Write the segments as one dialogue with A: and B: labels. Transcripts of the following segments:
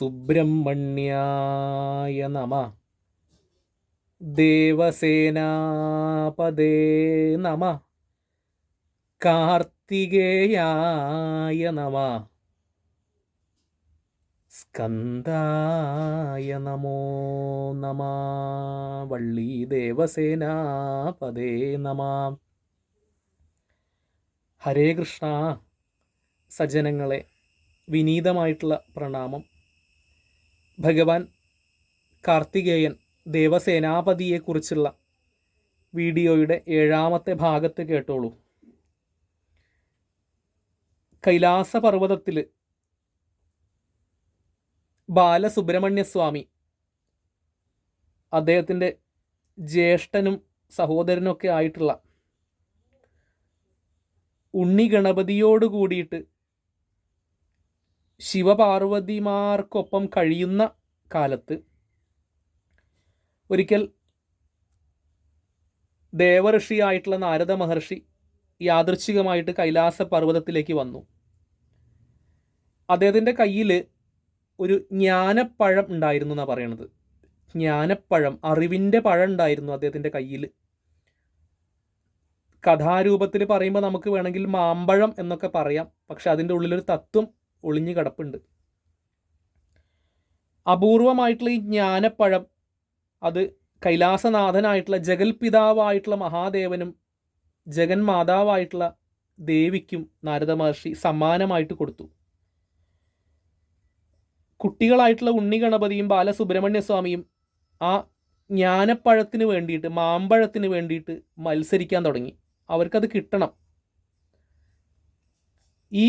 A: സുബ്രഹ്മണ്യായ നമ. ദേവസേനാപദേ നമ. കാർത്തികേയായ നമ. സ്കന്ദായ നമോ നമ. വള്ളി ദേവസേനാപദേ നമ. ഹരേ കൃഷ്ണ. സജ്ജനങ്ങളെ വിനീതമായിട്ടുള്ള പ്രണാമം ഭഗവാൻ കാർത്തികേയൻ ദേവസേനാപതിയെക്കുറിച്ചുള്ള വീഡിയോയുടെ ഏഴാമത്തെ ഭാഗത്ത് കേട്ടോളൂ. കൈലാസ പർവതത്തിൽ ബാലസുബ്രഹ്മണ്യസ്വാമി അദ്ദേഹത്തിന്റെ ജ്യേഷ്ഠനും സഹോദരനൊക്കെ ആയിട്ടുള്ള ഉണ്ണി ഗണപതിയോട് കൂടിയിട്ട് ശിവപാർവതിമാർക്കൊപ്പം കഴിയുന്ന കാലത്ത് ഒരിക്കൽ ദേവഋഷിയായിട്ടുള്ള നാരദ മഹർഷി യാദൃച്ഛികമായിട്ട് കൈലാസ പർവതത്തിലേക്ക് വന്നു. അദ്ദേഹത്തിന്റെ കയ്യിൽ ഒരു ജ്ഞാനപ്പഴം ഉണ്ടായിരുന്നു എന്നാണ് പറയണത്. ജ്ഞാനപ്പഴം അറിവിന്റെ പഴം ഉണ്ടായിരുന്നു അദ്ദേഹത്തിന്റെ കയ്യിൽ കഥാരൂപത്തിൽ പറയുമ്പോൾ നമുക്ക് വേണമെങ്കിൽ മാമ്പഴം എന്നൊക്കെ പറയാം. പക്ഷെ അതിന്റെ ഉള്ളിലൊരു തത്വം ഒളിഞ്ഞു കിടപ്പുണ്ട്. അപൂർവമായിട്ടുള്ള ഈ ജ്ഞാനപ്പഴം അത് കൈലാസനാഥനായിട്ടുള്ള ജഗൽപിതാവായിട്ടുള്ള മഹാദേവനും ജഗൻ മാതാവായിട്ടുള്ള ദേവിക്കും നാരദ മഹർഷി സമ്മാനമായിട്ട് കൊടുത്തു. കുട്ടികളായിട്ടുള്ള ഉണ്ണി ഗണപതിയും ബാലസുബ്രഹ്മണ്യ സ്വാമിയും ആ ജ്ഞാനപ്പഴത്തിന് വേണ്ടിയിട്ട് മാമ്പഴത്തിന് വേണ്ടിയിട്ട് മത്സരിക്കാൻ തുടങ്ങി. അവർക്കത് കിട്ടണം. ഈ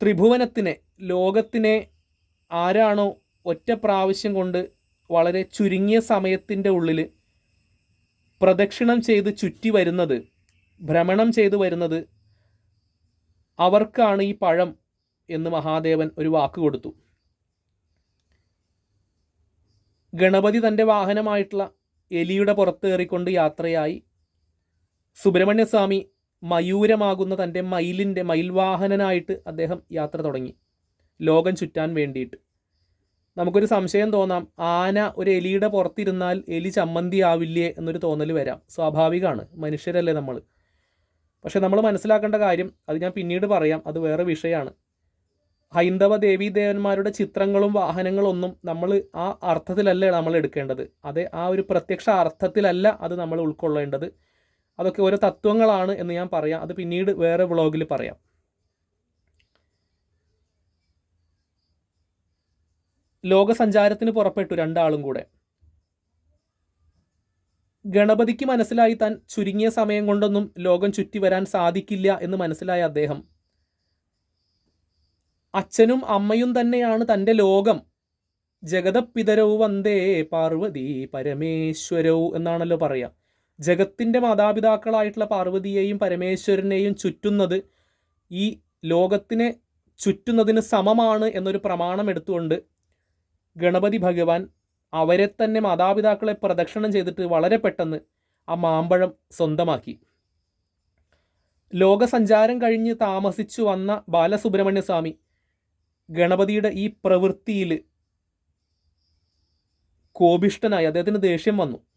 A: ത്രിഭുവനത്തിനെ ലോകത്തിനെ ആരാണോ ഒറ്റ പ്രാവശ്യം കൊണ്ട് വളരെ ചുരുങ്ങിയ സമയത്തിന്റെ ഉള്ളിൽ പ്രദക്ഷിണം ചെയ്ത് ചുറ്റി വരുന്നത് ഭ്രമണം ചെയ്തു വരുന്നത് അവർക്കാണ് ഈ പഴം എന്ന് മഹാദേവൻ ഒരു വാക്ക് കൊടുത്തു. ഗണപതി തന്റെ വാഹനമായിട്ടുള്ള എലിയുടെ പുറത്തേറിക്കൊണ്ട് യാത്രയായി. സുബ്രഹ്മണ്യസ്വാമി മയൂരമാകുന്ന തന്റെ മയിലിന്റെ മയിൽവാഹനനായിട്ട് അദ്ദേഹം യാത്ര തുടങ്ങി. ലോകം ചുറ്റാൻ വേണ്ടിയിട്ട്. നമുക്കൊരു സംശയം തോന്നാം ആന ഒരു എലിയുടെ പുറത്തിരുന്നാൽ എലി ചമ്മന്തി ആവില്ലേ എന്നൊരു തോന്നൽ വരാം. സ്വാഭാവികമാണ് മനുഷ്യരല്ലേ നമ്മൾ പക്ഷെ നമ്മൾ മനസ്സിലാക്കേണ്ട കാര്യം അത് ഞാൻ പിന്നീട് പറയാം അത് വേറെ വിഷയമാണ്. ഹൈന്ദവ ദേവീദേവന്മാരുടെ ചിത്രങ്ങളും വാഹനങ്ങളും ഒന്നും നമ്മൾ ആ അർത്ഥത്തിലല്ല നമ്മൾ എടുക്കേണ്ടത്. അതെ ആ ഒരു പ്രത്യക്ഷ അർത്ഥത്തിലല്ല അത് നമ്മൾ ഉൾക്കൊള്ളേണ്ടത്. അതൊക്കെ ഓരോ തത്വങ്ങളാണ് എന്ന് ഞാൻ പറയാം. അത് പിന്നീട് വേറെ വ്ളോഗിൽ പറയാം. ലോകസഞ്ചാരത്തിന് പുറപ്പെട്ടു രണ്ടാളും കൂടെ. ഗണപതിക്ക് മനസ്സിലായി താൻ ചുരുങ്ങിയ സമയം കൊണ്ടൊന്നും ലോകം ചുറ്റി വരാൻ സാധിക്കില്ല എന്ന് മനസ്സിലായ അദ്ദേഹം. അച്ഛനും അമ്മയും തന്നെയാണ് തന്റെ ലോകം. ജഗതപിതരവ് വന്ദേ പാർവതി പരമേശ്വരവ് എന്നാണല്ലോ പറയാം. ജഗത്തിന്റെ മാതാപിതാക്കളായിട്ടുള്ള പാർവതിയെയും പരമേശ്വരനെയും ചുറ്റുന്നത് ഈ ലോകത്തിനെ ചുറ്റുന്നതിന് സമമാണ് എന്നൊരു പ്രമാണം എടുത്തുകൊണ്ട് ഗണപതി ഭഗവാൻ അവരെ തന്നെ മാതാപിതാക്കളെ പ്രദക്ഷിണം ചെയ്തിട്ട് വളരെ പെട്ടെന്ന് ആ മാമ്പഴം സ്വന്തമാക്കി. ലോകസഞ്ചാരം കഴിഞ്ഞ് താമസിച്ചു വന്ന ബാലസുബ്രഹ്മണ്യ സ്വാമി ഗണപതിയുടെ ഈ പ്രവൃത്തിയിൽ കോപിഷ്ടനായി അദ്ദേഹത്തിന് ദേഷ്യം വന്നു.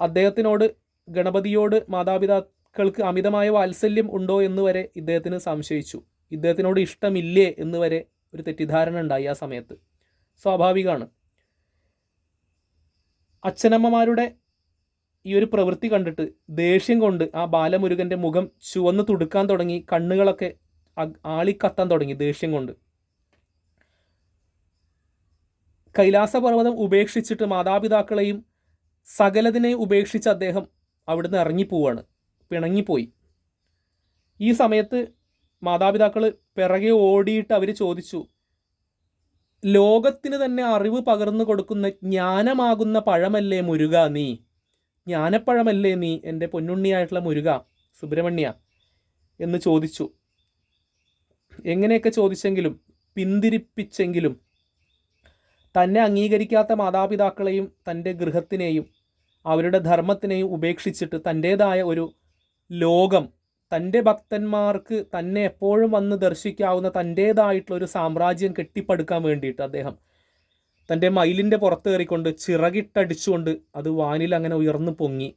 A: അദ്ദേഹത്തിനോട് ഗണപതിയോട് മാതാപിതാക്കൾക്ക് അമിതമായ വാത്സല്യം ഉണ്ടോ എന്ന് വരെ ഇദ്ദേഹത്തിന് സംശയിച്ചു. ഇദ്ദേഹത്തിനോട് ഇഷ്ടമില്ലേ എന്ന് വരെ ഒരു തെറ്റിദ്ധാരണ ഉണ്ടായി ആ സമയത്ത്. സ്വാഭാവികമാണ് അച്ഛനമ്മമാരുടെ ഈ ഒരു പ്രവൃത്തി കണ്ടിട്ട് ദേഷ്യം കൊണ്ട് ആ ബാലമുരുകന്റെ മുഖം ചുവന്ന് തുടുക്കാൻ തുടങ്ങി കണ്ണുകളൊക്കെ ആളിക്കത്താൻ തുടങ്ങി ദേഷ്യം കൊണ്ട്. കൈലാസപർവതം ഉപേക്ഷിച്ചിട്ട് മാതാപിതാക്കളെയും സകലതിനെയും ഉപേക്ഷിച്ച് അദ്ദേഹം അവിടുന്ന് ഇറങ്ങിപ്പോവാണ് പിണങ്ങിപ്പോയി. ഈ സമയത്ത് മാതാപിതാക്കൾ പിറകെ ഓടിയിട്ട് അവർ ചോദിച്ചു ലോകത്തിന് തന്നെ അറിവ് പകർന്നു കൊടുക്കുന്ന ജ്ഞാനമാകുന്ന പഴമല്ലേ മുരുക നീ? ജ്ഞാനപ്പഴമല്ലേ നീ? എന്റെ പൊന്നുണ്ണിയായിട്ടുള്ള മുരുക സുബ്രഹ്മണ്യ എന്ന് ചോദിച്ചു. എങ്ങനെയൊക്കെ ചോദിച്ചെങ്കിലും പിന്തിരിപ്പിച്ചെങ്കിലും തന്നെ അംഗീകരിക്കാത്ത മാതാപിതാക്കളെയും തന്റെ ഗൃഹത്തിനെയും അവരുടെ ധർമ്മത്തിനെയും ഉപേക്ഷിച്ചിട്ട് തന്റേതായ ഒരു ലോകം തന്റെ ഭക്തന്മാർക്ക് തന്നെ എപ്പോഴും വന്ന് ദർശിക്കാവുന്ന തന്റേതായിട്ടുള്ള ഒരു സാമ്രാജ്യം കെട്ടിപ്പടുക്കാൻ വേണ്ടിയിട്ട് അദ്ദേഹം തന്റെ മയിലിന്റെ പുറത്ത് കയറിക്കൊണ്ട് ചിറകിട്ടടിച്ചുകൊണ്ട് അത് വാനിൽ അങ്ങനെ ഉയർന്നു പൊങ്ങി.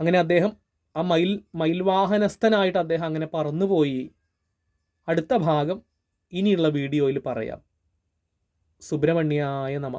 A: അങ്ങനെ അദ്ദേഹം ആ മയിൽ മയിൽവാഹനസ്ഥനായിട്ട് അദ്ദേഹം അങ്ങനെ പറന്നുപോയി. അടുത്ത ഭാഗം ഇനിയുള്ള വീഡിയോയിൽ പറയാം. സുബ്രഹ്മണ്യായ നമ.